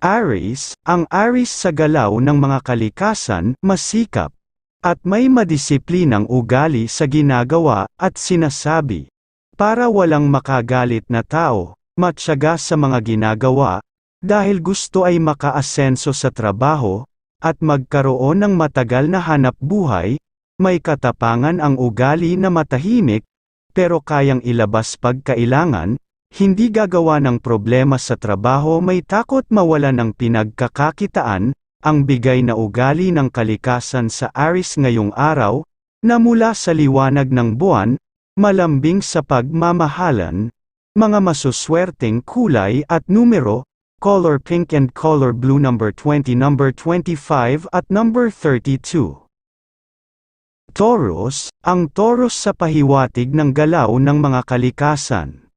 Aries, ang Aries sa galaw ng mga kalikasan, masikap, at may madisiplinang ugali sa ginagawa at sinasabi. Para walang makagalit na tao, matyaga sa mga ginagawa, dahil gusto ay makaasenso sa trabaho, at magkaroon ng matagal na hanap buhay, may katapangan ang ugali na matahimik, pero kayang ilabas pagkailangan, hindi gagawa ng problema sa trabaho may takot mawala ng pinagkakakitaan, ang bigay na ugali ng kalikasan sa Aris ngayong araw, na mula sa liwanag ng buwan, malambing sa pagmamahalan, mga masuswerteng kulay at numero, color pink and color blue number 20 number 25 at number 32. Taurus, ang Taurus sa pahiwatig ng galaw ng mga kalikasan.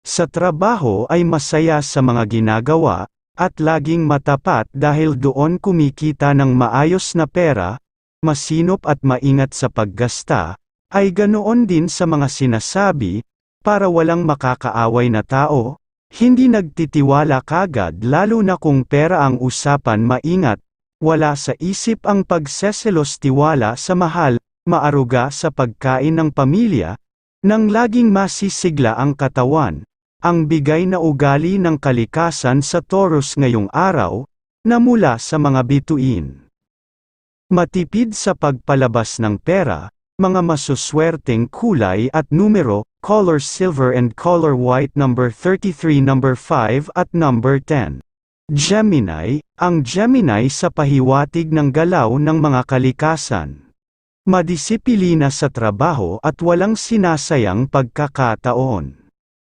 Sa trabaho ay masaya sa mga ginagawa, at laging matapat dahil doon kumikita ng maayos na pera, masinop at maingat sa paggasta, ay ganoon din sa mga sinasabi, para walang makakaaway na tao, hindi nagtitiwala kagad lalo na kung pera ang usapan maingat, wala sa isip ang pagseselos tiwala sa mahal, maaruga sa pagkain ng pamilya, nang laging masisigla ang katawan, ang bigay na ugali ng kalikasan sa Taurus ngayong araw, na mula sa mga bituin. Matipid sa pagpalabas ng pera, mga masuswerteng kulay at numero, color silver and color white number 33 number 5 at number 10. Gemini, ang Gemini sa pahiwatig ng galaw ng mga kalikasan. Madisipilina sa trabaho at walang sinasayang pagkakataon.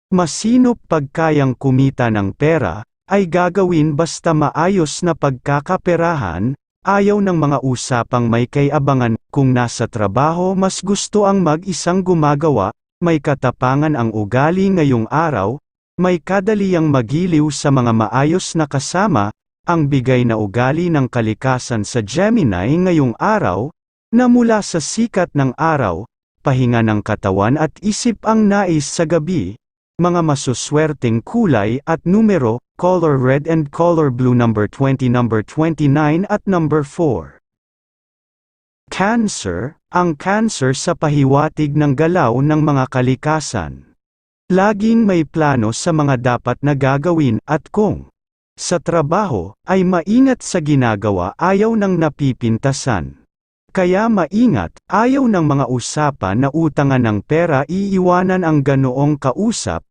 Masinop pagkayang kumita ng pera, ay gagawin basta maayos na pagkakaperahan, ayaw ng mga usapang may kayabangan, kung nasa trabaho mas gusto ang mag-isang gumagawa, may katapangan ang ugali ngayong araw, may kadaliang magiliw sa mga maayos na kasama, ang bigay na ugali ng kalikasan sa Gemini ngayong araw, na mula sa sikat ng araw, pahinga ng katawan at isip ang nais sa gabi, mga masuswerteng kulay at numero, color red and color blue number 20 number 29 at number 4. Cancer, ang cancer sa pahiwatig ng galaw ng mga kalikasan. Laging may plano sa mga dapat na gagawin at kung sa trabaho ay maingat sa ginagawa ayaw ng napipintasan. Kaya maingat, ayaw ng mga usapan na utangan ng pera iiwanan ang ganoong kausap,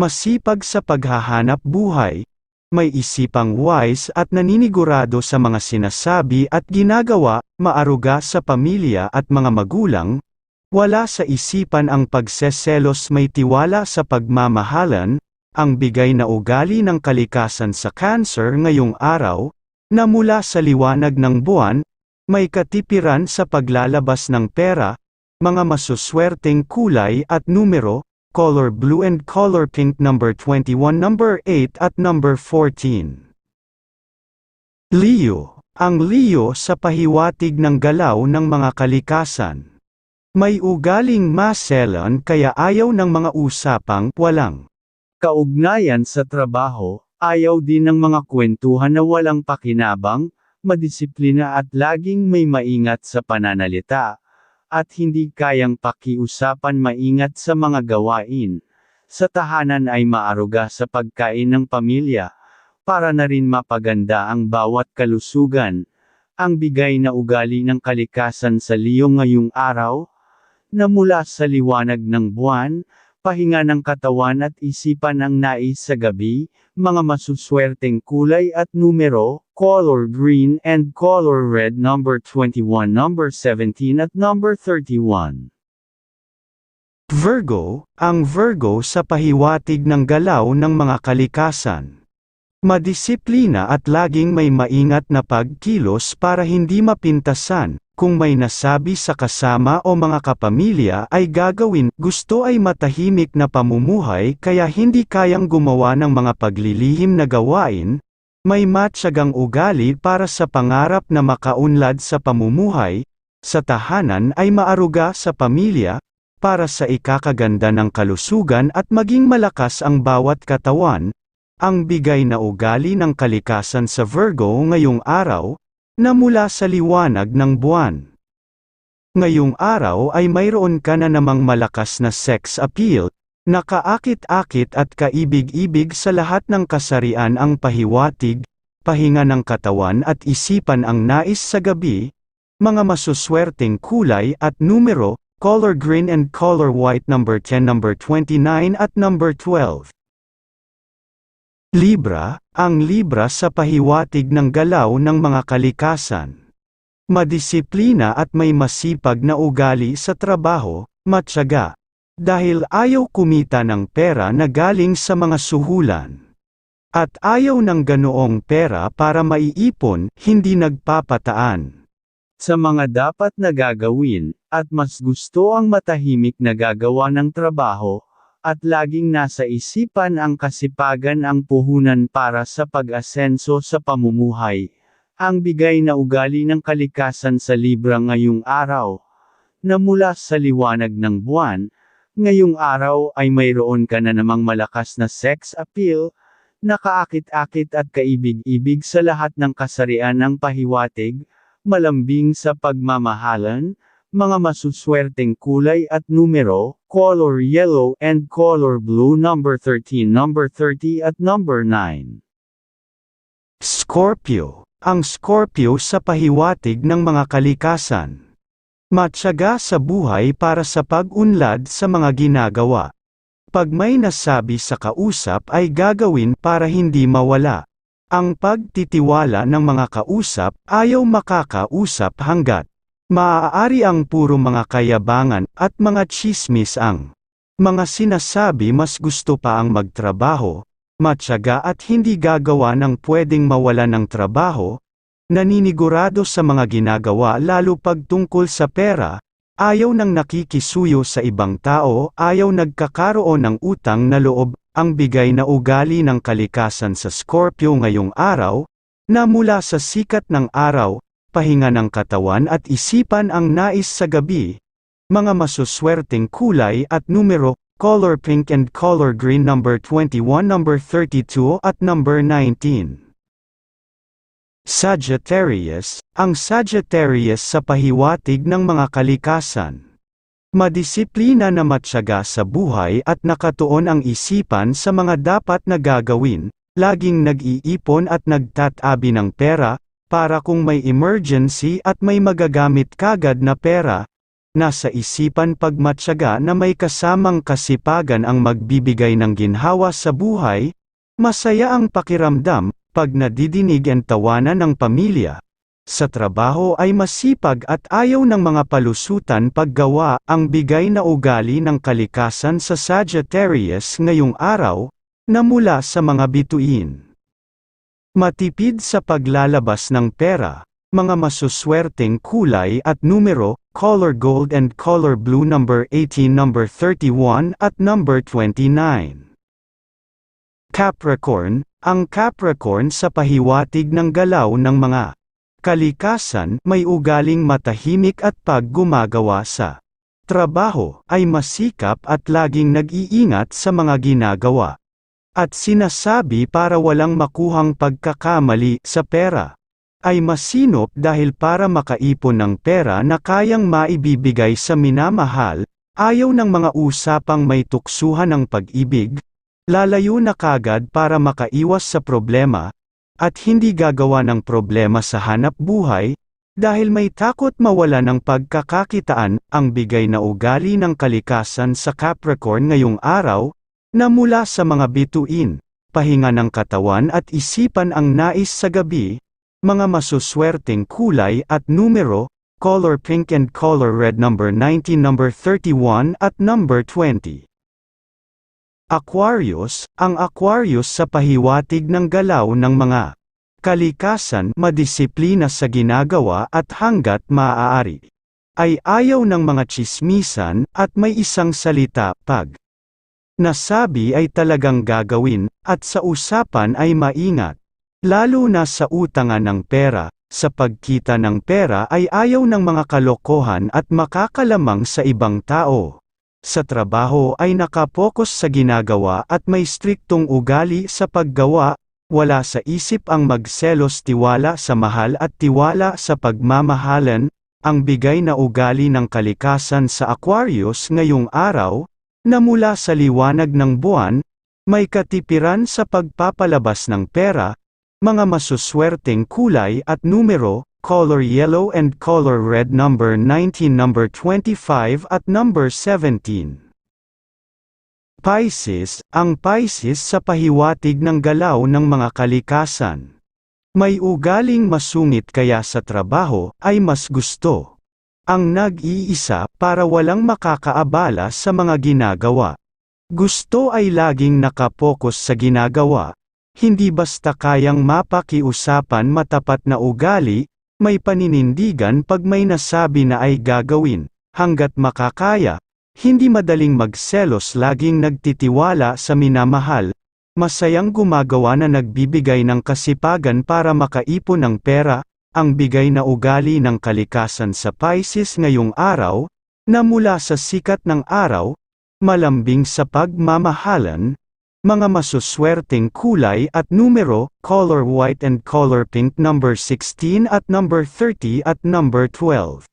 masipag sa paghahanap buhay, may isipang wise at naninigurado sa mga sinasabi at ginagawa, maaruga sa pamilya at mga magulang, wala sa isipan ang pagseselos may tiwala sa pagmamahalan, ang bigay na ugali ng kalikasan sa cancer ngayong araw, na mula sa liwanag ng buwan, may katipiran sa paglalabas ng pera, mga masuswerteng kulay at numero, color blue and color pink number 21 number 8 at number 14. Leo, ang Leo sa pahiwatig ng galaw ng mga kalikasan. May ugaling maselan kaya ayaw ng mga usapang walang kaugnayan sa trabaho, ayaw din ng mga kwentuhan na walang pakinabang, madisiplina at laging may maingat sa pananalita, at hindi kayang pakiusapan maingat sa mga gawain. Sa tahanan ay maaruga sa pagkain ng pamilya, para na rin mapaganda ang bawat kalusugan. Ang bigay na ugali ng kalikasan sa Leo ngayong araw, na mula sa liwanag ng buwan, pahinga ng katawan at isipan ang nais sa gabi, mga masuswerteng kulay at numero, color green and color red number 21 number 17 at number 31. Virgo, ang Virgo sa pahiwatig ng galaw ng mga kalikasan. Madisiplina at laging may maingat na pagkilos para hindi mapintasan, kung may nasabi sa kasama o mga kapamilya ay gagawin, gusto ay matahimik na pamumuhay kaya hindi kayang gumawa ng mga paglilihim na gawain, may matyagang ugali para sa pangarap na makaunlad sa pamumuhay, sa tahanan ay maaruga sa pamilya, para sa ikakaganda ng kalusugan at maging malakas ang bawat katawan, ang bigay na ugali ng kalikasan sa Virgo ngayong araw, na mula sa liwanag ng buwan. Ngayong araw ay mayroon ka na namang malakas na sex appeal, nakaakit-akit at kaibig-ibig sa lahat ng kasarian ang pahiwatig, pahinga ng katawan at isipan ang nais sa gabi, mga masuswerteng kulay at numero, color green and color white number 10 number 29 at number 12. Libra, ang Libra sa pahiwatig ng galaw ng mga kalikasan. Madisiplina at may masipag na ugali sa trabaho, matyaga. Dahil ayaw kumita ng pera na galing sa mga suhulan. At ayaw ng ganoong pera para maiipon, hindi nagpapataan. Sa mga dapat na gagawin, at mas gusto ang matahimik na gagawa ng trabaho, at laging nasa isipan ang kasipagan ang puhunan para sa pag-asenso sa pamumuhay. Ang bigay na ugali ng kalikasan sa Libra ngayong araw, na mula sa liwanag ng buwan, ngayong araw ay mayroon ka na namang malakas na sex appeal, nakaakit-akit at kaibig-ibig sa lahat ng kasarian ng pahiwatig, malambing sa pagmamahalan, mga masuswerteng kulay at numero, color yellow and color blue number 13 number 30 at number 9. Scorpio ang Scorpio sa pahiwatig ng mga kalikasan. Matyaga sa buhay para sa pag-unlad sa mga ginagawa. Pag may nasabi sa kausap ay gagawin para hindi mawala. Ang pagtitiwala ng mga kausap ayaw makakausap hanggat maaari ang puro mga kayabangan at mga chismis ang mga sinasabi mas gusto pa ang magtrabaho, matyaga at hindi gagawa ng pwedeng mawala ng trabaho, naninigurado sa mga ginagawa lalo pag tungkol sa pera, ayaw nang nakikisuyo sa ibang tao, ayaw nagkakaroon ng utang na loob, ang bigay na ugali ng kalikasan sa Scorpio ngayong araw, na mula sa sikat ng araw, pahinga ng katawan at isipan ang nais sa gabi, mga masuswerteng kulay at numero, color pink and color green number 21 number 32 at number 19. Sagittarius, ang Sagittarius sa pahiwatig ng mga kalikasan. Madisiplina na matyaga sa buhay at nakatuon ang isipan sa mga dapat na gagawin, laging nag-iipon at nagtatabi ng pera, para kung may emergency at may magagamit kagad na pera, Nasa isipan pagmatyaga na may kasamang kasipagan ang magbibigay ng ginhawa sa buhay, masaya ang pakiramdam, pag nadidinig ang tawanan ng pamilya. Sa trabaho ay masipag at ayaw ng mga palusutan paggawa ang bigay na ugali ng kalikasan sa Sagittarius ngayong araw, na mula sa mga bituin. Matipid sa paglalabas ng pera, mga masuswerteng kulay at numero, color gold and color blue number 18 number 31 at number 29. Capricorn, ang Capricorn sa pahiwatig ng galaw ng mga kalikasan may ugaling matahimik at pag gumagawa sa trabaho ay masikap at laging nag-iingat sa mga ginagawa. At sinasabi para walang makuhang pagkakamali sa pera ay masinop dahil para makaipon ng pera na kayang maibibigay sa minamahal, ayaw ng mga usapang may tuksuhan ng pag-ibig, lalayo na kagad para makaiwas sa problema, at hindi gagawa ng problema sa hanap buhay, dahil may takot mawala ng pagkakakitaan, ang bigay na ugali ng kalikasan sa Capricorn ngayong araw, na mula sa mga bituin, pahinga ng katawan at isipan ang nais sa gabi, mga masuswerteng kulay at numero, color pink and color red number 19 number 31 at number 20. Aquarius, ang Aquarius sa pahiwatig ng galaw ng mga kalikasan, madisiplina sa ginagawa at hanggat maaari. Ay ayaw ng mga chismisan, at may isang salita, pag nasabi ay talagang gagawin, at sa usapan ay maingat. Lalo na sa utangan ng pera, sa pagkita ng pera ay ayaw ng mga kalokohan at makakalamang sa ibang tao. Sa trabaho ay nakapokus sa ginagawa at may striktong ugali sa paggawa, wala sa isip ang magselos tiwala sa mahal at tiwala sa pagmamahalan, ang bigay na ugali ng kalikasan sa Aquarius ngayong araw, na mula sa liwanag ng buwan, may katipiran sa pagpapalabas ng pera, mga masuswerteng kulay at numero, color yellow and color red number 19 number 25 at number 17. Pisces, ang Pisces sa pahiwatig ng galaw ng mga kalikasan. May ugaling masungit kaya sa trabaho ay mas gusto. Ang nag-iisa para walang makakaabala sa mga ginagawa. Gusto ay laging nakapokus sa ginagawa. Hindi basta kayang mapakiusapan matapat na ugali, may paninindigan pag may nasabi na ay gagawin, hanggat makakaya, hindi madaling magselos laging nagtitiwala sa minamahal, masayang gumagawa na nagbibigay ng kasipagan para makaipon ng pera, ang bigay na ugali ng kalikasan sa Pisces ngayong araw, na mula sa sikat ng araw, malambing sa pagmamahalan, mga masuswerteng kulay at numero, color white and color pink number 16 at number 30 at number 12.